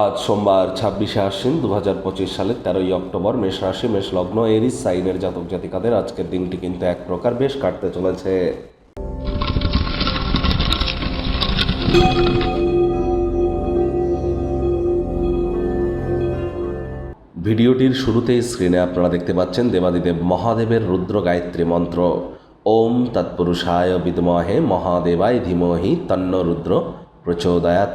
আজ সোমবার ছাব্বিশে আশ্বিন দু হাজার পঁচিশ সালের তেরোই অক্টোবর মেষ রাশি, মেষ লগ্ন, এরিস, সাইনের জাতক জাতিকাদের আজকের দিনটি কিন্তু এক প্রকার বেশ কাটতে চলেছে। ভিডিওটির শুরুতেই স্ক্রিনে আপনারা দেখতে পাচ্ছেন দেবাদিদেব মহাদেবের রুদ্র গায়ত্রী মন্ত্র। ওম তৎপুরুষায় বিদমহে মহাদেবায় ধীমহি তন্ন রুদ্র প্রচোদয়াত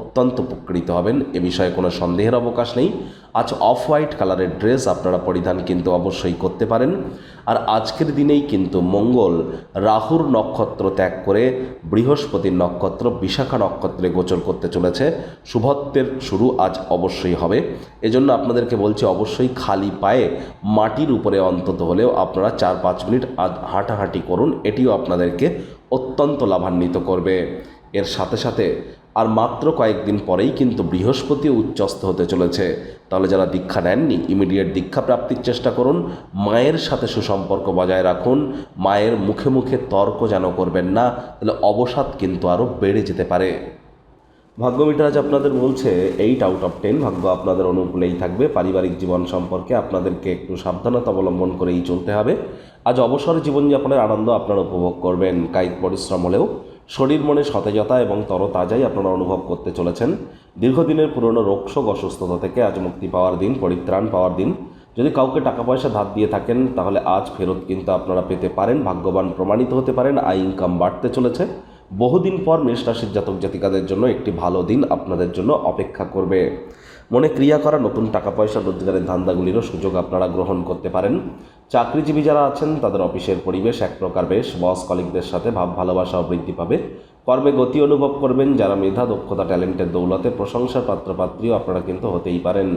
অত্যন্ত উপকৃত হবেন। এ বিষয়ে কোনো সন্দেহের অবকাশ নেই। আজ অফ হোয়াইট কালারের ড্রেস আপনারা পরিধান কিন্তু অবশ্যই করতে পারেন। আর আজকের দিনেই কিন্তু মঙ্গল রাহুর নক্ষত্র ত্যাগ করে বৃহস্পতির নক্ষত্র, বিশাখা নক্ষত্রে গোচর করতে চলেছে। শুভত্বের শুরু আজ অবশ্যই হবে। এজন্য আপনাদেরকে বলছি, অবশ্যই খালি পায়ে মাটির উপরে অন্তত হলেও আপনারা চার পাঁচ মিনিট আজ হাঁটাহাঁটি করুন। এটিও আপনাদেরকে অত্যন্ত লাভান্বিত করবে। এর সাথে সাথে আর মাত্র কয়েকদিন পরেই কিন্তু বৃহস্পতিও উচ্চস্থ হতে চলেছে। তাহলে যারা দীক্ষা নেননি ইমিডিয়েট দীক্ষা প্রাপ্তির চেষ্টা করুন। মায়ের সাথে সুসম্পর্ক বজায় রাখুন। মায়ের মুখে মুখে তর্ক যেন করবেন না, তাহলে অবসাদ কিন্তু আরও বেড়ে যেতে পারে। ভাগ্য মিটার আজ আপনাদের বলছে এইট আউট অফ টেন ভাগ্য আপনাদের অনুকূলেই থাকবে। পারিবারিক জীবন সম্পর্কে আপনাদেরকে একটু সাবধানতা অবলম্বন করেই চলতে হবে। আজ অবসর জীবনযাপনের আনন্দ আপনারা উপভোগ করবেন। কায়িক পরিশ্রম হলেও শরীর মনে সতেজতা এবং তরতাজাই আপনারা অনুভব করতে চলেছেন। দীর্ঘদিনের পুরনো রোগশোক অসুস্থতা থেকে আজ মুক্তি পাওয়ার দিন, পরিত্রাণ পাওয়ার দিন। যদি কাউকে টাকা পয়সা ধার দিয়ে থাকেন, তাহলে আজ ফেরত কিন্তু আপনারা পেতে পারেন, ভাগ্যবান প্রমাণিত হতে পারেন, আয় ইনকাম বাড়তে চলেছে। বহুদিন পর মেষ রাশির জাতক জাতিকাদের জন্য একটি ভালো দিন আপনাদের জন্য অপেক্ষা করবে। মনে ক্রিয়া করা নতুন টাকা পয়সা রোজগারের ধান্দাগুলিরও সুযোগ আপনারা গ্রহণ করতে পারেন। চাকরিজীবী যারা আছেন, তাদের অফিসের পরিবেশ এক প্রকার বেশ। বস কলিগদের সাথে ভাব, ভালোবাসাও বৃদ্ধি পাবে। কর্মে গতি অনুভব করবেন। যারা মেধা, দক্ষতা, ট্যালেন্টের দৌলতে প্রশংসার পাত্রপাত্রীও আপনারা কিন্তু হতেই পারেন।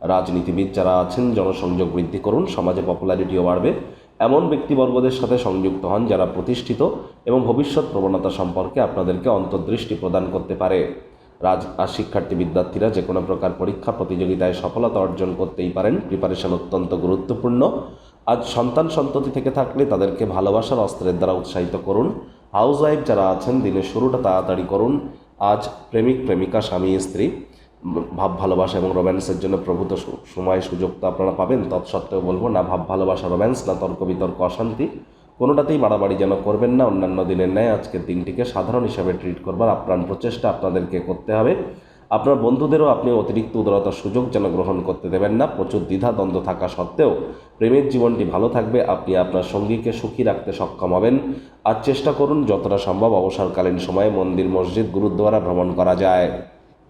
রাজনীতিবিদ যারা আছেন, জনসংযোগ বৃদ্ধি করুন। সমাজে পপুলারিটিও বাড়বে। এমন ব্যক্তিবর্গদের সাথে সংযুক্ত হন যারা প্রতিষ্ঠিত এবং ভবিষ্যৎ প্রবণতা সম্পর্কে আপনাদেরকে অন্তর্দৃষ্টি প্রদান করতে পারে। রাজ আর শিক্ষার্থী বিদ্যার্থীরা যে কোনো প্রকার পরীক্ষা প্রতিযোগিতায় সফলতা অর্জন করতেই পারেন। প্রিপারেশন অত্যন্ত গুরুত্বপূর্ণ। আজ সন্তান সন্ততি থেকে থাকলে তাদেরকে ভালোবাসার অস্ত্রের দ্বারা উৎসাহিত করুন। হাউস ওয়াইফ যারা আছেন, দিনের শুরুটা তাড়াতাড়ি করুন। আজ প্রেমিক, প্রেমিকা, স্বামী, স্ত্রী, ভাব ভালোবাসা এবং রোম্যান্সের জন্য প্রভূত সময় সুযোগ তো আপনারা পাবেন। তৎসত্ত্বেও বলব না, ভাব ভালোবাসা রোম্যান্স না তর্ক বিতর্ক, অশান্তি। কোনোটাতেই বাড়াবাড়ি যেন করবেন না। অন্যান্য দিনের ন্যায় আজকের দিনটিকে সাধারণ হিসাবে ট্রিট করবার আপ্রাণ প্রচেষ্টা আপনাদেরকে করতে হবে। আপনার বন্ধুদেরও আপনি অতিরিক্ত উদারতার সুযোগ যেন গ্রহণ করতে দেবেন না। প্রচুর দ্বিধা দ্বন্দ্ব থাকা সত্ত্বেও প্রেমের জীবনটি ভালো থাকবে। আপনি আপনার সঙ্গীকে সুখী রাখতে সক্ষম হবেন। আর চেষ্টা করুন যতটা সম্ভব অবসরকালীন সময়ে মন্দির, মসজিদ, গুরুদ্বারা ভ্রমণ করা যায়।